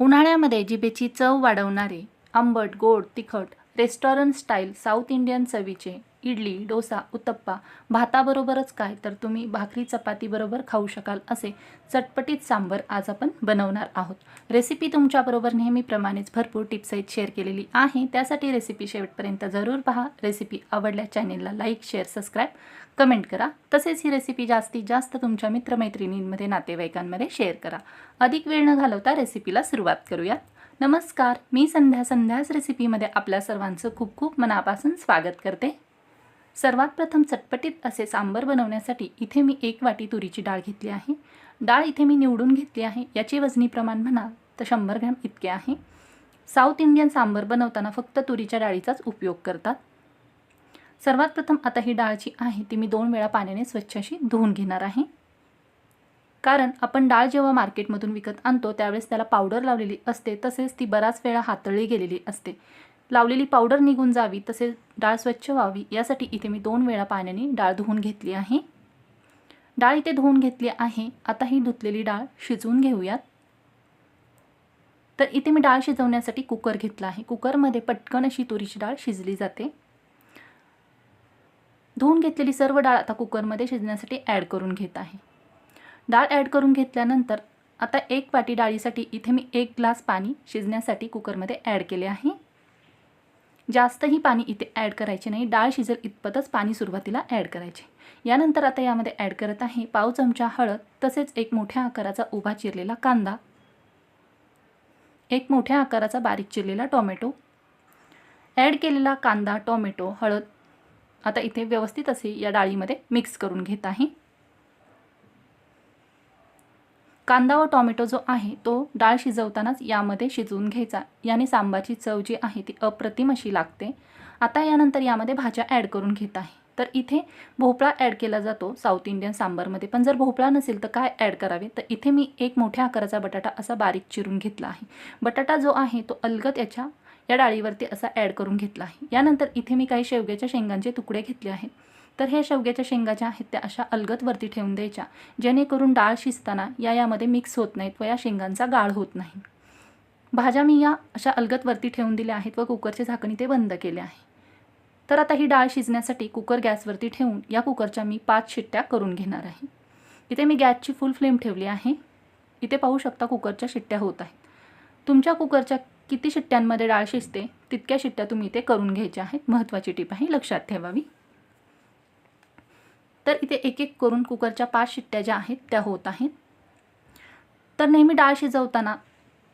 उन्हाळ्यामध्ये जिभेची चव वाढवणारे आंबट गोड तिखट रेस्टॉरंट स्टाईल साऊथ इंडियन चवीचे इडली डोसा उत्तप्पा भाताबरोबरच काय तर तुम्ही भाकरी चपातीबरोबर खाऊ शकाल असे चटपटीत सांबर आज आपण बनवणार आहोत. रेसिपी तुमच्याबरोबर नेहमीप्रमाणेच भरपूर टिप्सहित शेअर केलेली आहे. त्यासाठी रेसिपी शेवटपर्यंत जरूर पहा. रेसिपी आवडल्या चॅनेलला लाईक शेअर सबस्क्राईब कमेंट करा. तसेच ही रेसिपी जास्तीत जास्त तुमच्या मित्रमैत्रिणींमध्ये नातेवाईकांमध्ये शेअर करा. अधिक वेळ न घालवता रेसिपीला सुरुवात करूयात. नमस्कार. मी संध्या संध्याच रेसिपीमध्ये आपल्या सर्वांचं खूप खूप मनापासून स्वागत करते. सर्वात प्रथम चटपटीत असे सांबर बनवण्यासाठी इथे मी एक वाटी तुरीची डाळ घेतली आहे. डाळ इथे मी निवडून घेतली आहे. याचे वजनी प्रमाण म्हणाल तर शंभर ग्रॅम इतके आहे. साऊथ इंडियन सांबर बनवताना फक्त तुरीच्या डाळीचाच उपयोग करतात. सर्वात प्रथम आता ही डाळ जी आहे ती मी दोन वेळा पाण्याने स्वच्छ अशी धुवून घेणार आहे. कारण आपण डाळ जेव्हा मार्केटमधून विकत आणतो त्यावेळेस त्याला पावडर लावलेली असते तसेच ती बराच वेळा हातळली गेलेली असते. लावलेली पावडर निघून जावी तसेच डाळ स्वच्छ व्हावी यासाठी इथे मी दोन वेळा पाण्याने डाळ धुवून घेतली आहे. डाळ इथे धुवून घेतली आहे. आता ही धुतलेली डाळ शिजवून घेऊयात. तर इथे मी डाळ शिजवण्यासाठी कुकर घेतला आहे. कुकरमध्ये पटकन अशी तुरीची डाळ शिजली जाते. धुवून घेतलेली सर्व डाळ आता कुकरमध्ये शिजण्यासाठी ॲड करून घेत आहे. डाळ ॲड करून घेतल्यानंतर आता एक वाटी डाळीसाठी इथे मी एक ग्लास पाणी शिजण्यासाठी कुकरमध्ये ॲड केले आहे. जास्तही पाणी इथे ॲड करायचे नाही. डाळ शिजेल इतपतच पाणी सुरुवातीला ॲड करायचे. यानंतर आता यामध्ये ॲड करत आहे पाव चमचा हळद तसेच एक मोठ्या आकाराचा उभा चिरलेला कांदा एक मोठ्या आकाराचा बारीक चिरलेला टोमॅटो ॲड केलेला कांदा टोमॅटो हळद आता इथे व्यवस्थित असे या डाळीमध्ये मिक्स करून घेत आहे. कांदा व टॉमॅटो जो आहे तो डाळ शिजवतानाच यामध्ये शिजवून घ्यायचा. याने सांबारची चव जी आहे ती अप्रतिम अशी लागते. आता यानंतर यामध्ये भाज्या ॲड करून घेत आहे. तर इथे भोपळा ॲड केला जातो साऊथ इंडियन सांबारमध्ये. पण जर भोपळा नसेल तर काय ॲड करावे? तर इथे मी एक मोठ्या आकाराचा बटाटा असा बारीक चिरून घेतला आहे. बटाटा जो आहे तो अलगत याच्या या डाळीवरती असा ॲड करून घेतला आहे. यानंतर इथे मी काही शेवग्याच्या शेंगांचे तुकडे घेतले आहेत. तर ह्या शेवग्याच्या शेंगा ज्या आहेत त्या अशा अलगत वरती ठेवून द्यायच्या. जेणेकरून डाळ शिजताना या यामध्ये मिक्स होत नाहीत व या शेंगांचा गाळ होत नाही. भाज्या मी या अशा अलगतवरती ठेवून दिल्या आहेत व कुकरचे झाकणी ते बंद केले आहे. तर आता ही डाळ शिजण्यासाठी कुकर गॅसवरती ठेवून या कुकरच्या मी पाच शिट्ट्या करून घेणार आहे. इथे मी गॅसची फुल फ्लेम ठेवली आहे. इथे पाहू शकता कुकरच्या शिट्ट्या होत आहेत. तुमच्या कुकरच्या किती शिट्ट्यांमध्ये डाळ शिजते तितक्या शिट्ट्या तुम्ही इथे करून घ्यायच्या आहेत. महत्त्वाची टीप आहे लक्षात ठेवावी. तर इथे एक एक करून कुकरच्या पाच शिट्ट्या ज्या आहेत त्या होत आहेत. तर नेहमी डाळ शिजवताना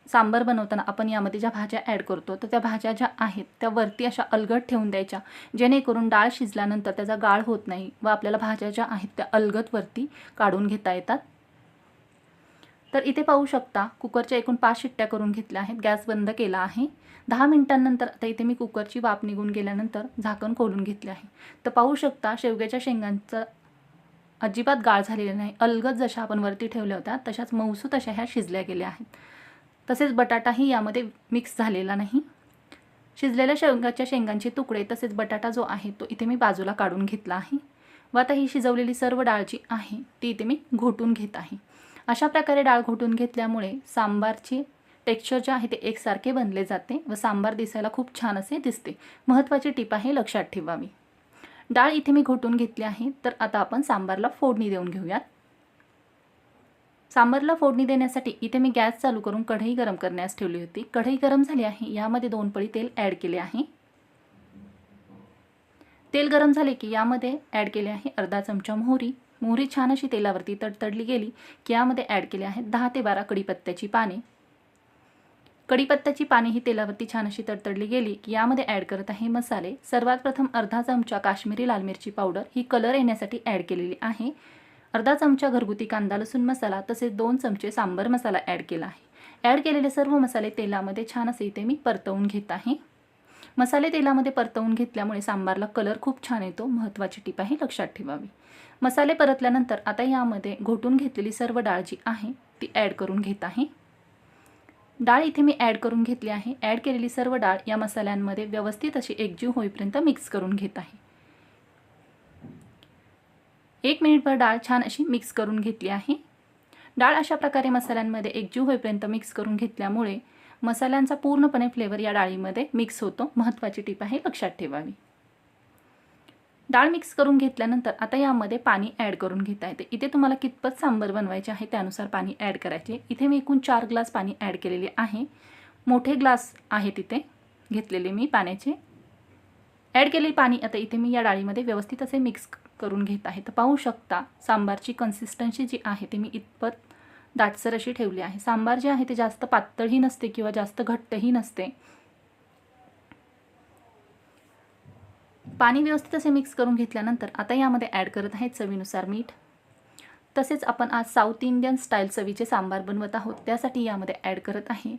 सांबर बनवताना आपण यामध्ये ज्या भाज्या ॲड करतो तर त्या भाज्या ज्या आहेत त्या वरती अशा अलगट ठेवून द्यायच्या. जेणेकरून डाळ शिजल्यानंतर त्याचा गाळ होत नाही व आपल्याला भाज्या ज्या आहेत त्या अलगत वरती काढून घेता येतात. तर इथे पाहू शकता कुकरच्या एकूण पाच शिट्ट्या करून घेतल्या आहेत गॅस बंद केला आहे. दहा मिनिटांनंतर आता इथे मी कुकरची वाफ निघून गेल्यानंतर झाकण खोलून घेतले आहे. तर पाहू शकता शेवग्याच्या शेंगांचं अजिबात गाळ झालेली नाही. अलगद जशा आपण वरती ठेवल्या होत्या तशाच मऊसू तशा ह्या शिजल्या गेल्या आहेत. तसेच बटाटाही यामध्ये मिक्स झालेला नाही. शिजलेल्या शेवगाच्या शेंगांचे तुकडे तसेच बटाटा जो आहे तो इथे मी बाजूला काढून घेतला आहे. व आता ही शिजवलेली सर्व डाळ जी आहे ती इथे मी घोटून घेत आहे. अशा प्रकारे डाळ घोटून घेतल्यामुळे सांबारचे टेक्स्चर जे आहे ते एकसारखे बनले जाते व सांबार दिसायला खूप छान असे दिसते. महत्त्वाची टीप आहे लक्षात ठेवावी. डाळ इथे मी घोटून घेतली आहे. तर आता आपण सांबारला फोडणी देऊन घेऊयात. सांबारला फोडणी देण्यासाठी इथे मी गॅस चालू करून कढई गरम करण्यास ठेवली होती. कढई गरम झाली आहे. यामध्ये दोन पळी तेल ॲड केले आहे. तेल गरम झाले की यामध्ये ॲड केले आहे अर्धा चमचा मोहरी. मोहरी छान अशी तेलावरती तडतडली गेली की यामध्ये ॲड केले आहेत दहा ते बारा कडीपत्त्याची पाने. कढीपत्त्याची पाने ही तेलावरती छान अशी तडतडली गेली की यामध्ये ॲड करत आहे मसाले. सर्वात प्रथम अर्धा चमचा काश्मीरी लाल मिरची पावडर. ही कलर येण्यासाठी ॲड केलेली आहे. अर्धा चमचा घरगुती कांदा लसूण मसाला तसेच दोन चमचे सांबर मसाला ॲड केला आहे. ॲड केलेले सर्व मसाले तेलामध्ये छान असे इथे मी परतवून घेत आहे. मसाले तेलामध्ये परतवून घेतल्यामुळे सांबारला कलर खूप छान येतो. महत्त्वाची टीप आहे लक्षात ठेवावी. मसाले परतल्यानंतर आता यामध्ये घोटून घेतलेली सर्व डाळ जी आहे ती ॲड करून घेत आहे. डाळ इथे मी ॲड करून घेतली आहे. ॲड केलेली सर्व डाळ या मसाल्यांमध्ये व्यवस्थित अशी एकजीव होईपर्यंत मिक्स करून घेत आहे. एक मिनिटभर डाळ छान अशी मिक्स करून घेतली आहे. डाळ अशा प्रकारे मसाल्यांमध्ये एकजीव होईपर्यंत मिक्स करून घेतल्यामुळे मसाल्यांचा पूर्णपणे फ्लेवर या डाळीमध्ये मिक्स होतो. महत्त्वाची टीप आहे लक्षात ठेवावी. डाळ मिक्स करून घेतल्यानंतर आता यामध्ये पाणी ॲड करून घेता येते. इथे तुम्हाला कितपत सांबर बनवायचे आहे त्यानुसार पाणी ॲड करायचे. इथे मी एकूण चार ग्लास पाणी ॲड केलेले आहे. मोठे ग्लास आहे तिथे घेतलेले मी पाण्याचे. ॲड केलेले पाणी आता इथे मी या डाळीमध्ये व्यवस्थित असे मिक्स करून घेत आहे. तर पाहू शकता सांबारची कन्सिस्टन्सी जी आहे ती मी इतपत दाटसर अशी ठेवली आहे. सांबार जे आहे ते जास्त पातळही नसते किंवा जास्त घट्टही नसते. पाणी व्यवस्थित असे मिक्स करून घेतल्यानंतर आता यामध्ये ॲड करत आहे चवीनुसार मीठ. तसेच आपण आज साऊथ इंडियन स्टाईल चवीचे सांबार बनवत आहोत. त्यासाठी यामध्ये ॲड करत आहे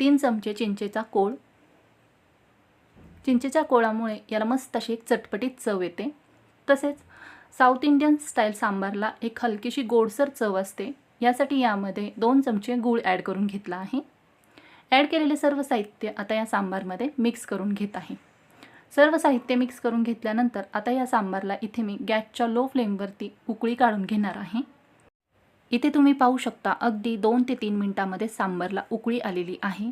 तीन चमचे चिंचेचा कोळ. चिंचेच्या कोळामुळे याला मस्त अशी एक चटपटीत चव येते. तसेच साऊथ इंडियन स्टाईल सांबारला एक हलकीशी गोडसर चव असते. यासाठी यामध्ये दोन चमचे गूळ ॲड करून घेतला आहे. ॲड केलेले सर्व साहित्य आता या सांबारमध्ये मिक्स करून घेत आहे. सर्व साहित्य मिक्स करून घेतल्यानंतर आता या सांबारला इथे मी गॅसच्या लो फ्लेमवरती उकळी काढून घेणार आहे. इथे तुम्ही पाहू शकता अगदी दोन ते तीन मिनटामध्ये सांबारला उकळी आलेली आहे.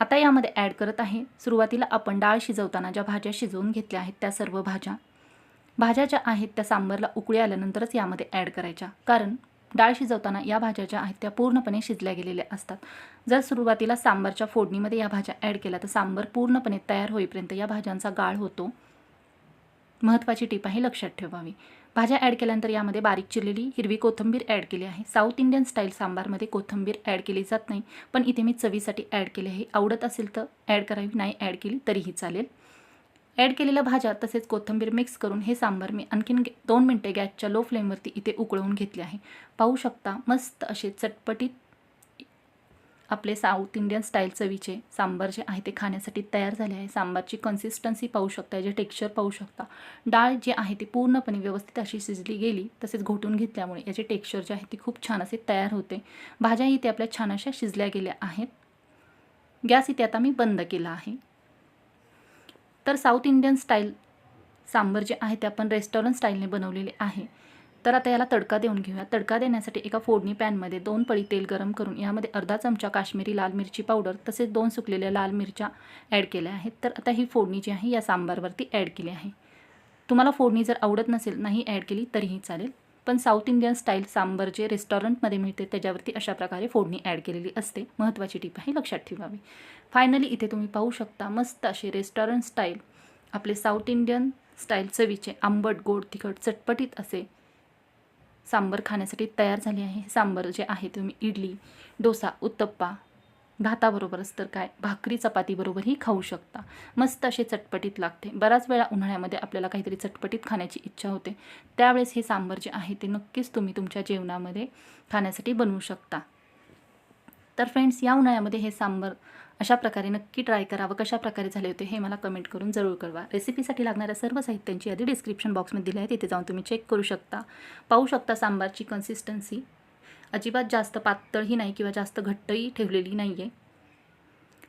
आता यामध्ये ॲड करत आहे. सुरुवातीला आपण डाळ शिजवताना ज्या भाज्या शिजवून घेतल्या आहेत त्या सर्व भाज्या. भाज्या ज्या आहेत त्या सांबारला उकळी आल्यानंतरच यामध्ये ॲड करायच्या. कारण डाळ शिजवताना या भाज्या ज्या आहेत त्या पूर्णपणे शिजल्या गेलेल्या असतात. जर सुरुवातीला सांबारच्या फोडणीमध्ये या भाज्या ॲड केल्या तर सांबार पूर्णपणे तयार होईपर्यंत या भाज्यांचा गाळ होतो. महत्त्वाची टीप आहे लक्षात ठेवावी. भाज्या ॲड केल्यानंतर यामध्ये बारीक चिरलेली हिरवी कोथिंबीर ॲड केली आहे. साऊथ इंडियन स्टाईल सांबारमध्ये कोथिंबीर ॲड केली जात नाही पण इथे मी चवीसाठी ॲड केली आहे. आवडत असेल तर ॲड करावी नाही ॲड केली तरीही चालेल. ॲड केलेल्या भाज्या तसेच कोथिंबीर मिक्स करून हे सांबार मी आणखीन दोन मिनटे गॅसच्या लो फ्लेमवरती इथे उकळवून घेतले आहे. पाहू शकता मस्त असे चटपटीत आपले साऊथ इंडियन स्टाईल चवीचे सांबार जे आहे ते खाण्यासाठी तयार झाले आहे. सांबारची कन्सिस्टन्सी पाहू शकता याचे टेक्स्चर पाहू शकता. डाळ जी आहे ती पूर्णपणे व्यवस्थित अशी शिजली गेली तसेच घोटून घेतल्यामुळे याचे टेक्स्चर जे आहे ते खूप छान असे तयार होते. भाज्या इथे आपल्या छान अशा शिजल्या गेल्या आहेत. गॅस इथे आता मी बंद केला आहे. तर साऊथ इंडियन स्टाईल सांबर जे आहे ते आपण रेस्टॉरंट स्टाईलने बनवलेले आहे. तर आता याला तडका देऊन घेऊया. तडका देण्यासाठी एका फोडणी पॅनमध्ये दोन पळी तेल गरम करून यामध्ये अर्धा चमचा काश्मीरी लाल मिरची पावडर तसेच दोन सुकलेल्या लाल मिरच्या ॲड केल्या आहेत. तर आता ही फोडणी जी आहे या सांबारवरती ॲड केली आहे. तुम्हाला फोडणी जर आवडत नसेल नाही ॲड केली तरीही चालेल. पण साऊथ इंडियन स्टाईल सांबर जे रेस्टॉरंटमध्ये मिळते त्याच्यावरती अशा प्रकारे फोडणी ॲड केलेली असते. महत्त्वाची टीप आहे लक्षात ठेवावी. फायनली इथे तुम्ही पाहू शकता मस्त असे रेस्टॉरंट स्टाईल आपले साऊथ इंडियन स्टाईल चवीचे आंबट गोड तिखट चटपटीत असे सांबर खाण्यासाठी तयार झाले आहे. सांबर जे आहे तुम्ही इडली डोसा उत्तप्पा भाताबरोबरच तर काय? भाकरी चपातीबरोबरही खाऊ शकता. मस्त असे चटपटीत लागते. बऱ्याच वेळा उन्हाळ्यामध्ये आपल्याला काहीतरी चटपटीत खाण्याची इच्छा होते. त्यावेळेस हे सांबर जे आहे ते नक्कीच तुम्ही तुमच्या जेवणामध्ये खाण्यासाठी बनवू शकता. तर फ्रेंड्स या उन्हाळ्यामध्ये हे सांबर अशा प्रकारे नक्की ट्राय करावं. कशा प्रकारे झाले होते हे मला कमेंट करून जरूर कळवा. रेसिपीसाठी लागणाऱ्या सर्व साहित्यांची यादी डिस्क्रिप्शन बॉक्समध्ये दिली आहे. तिथे जाऊन तुम्ही चेक करू शकता. पाहू शकता सांबारची कन्सिस्टन्सी अजिबात जास्त पातळही नाही किंवा जास्त घट्टही ठेवलेली नाही आहे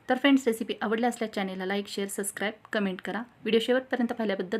तर फ्रेंड्स रेसिपी आवडल्या असल्या चॅनेलला लाईक शेअर सबस्क्राईब कमेंट करा. व्हिडिओ शेवटपर्यंत पाहिल्याबद्दल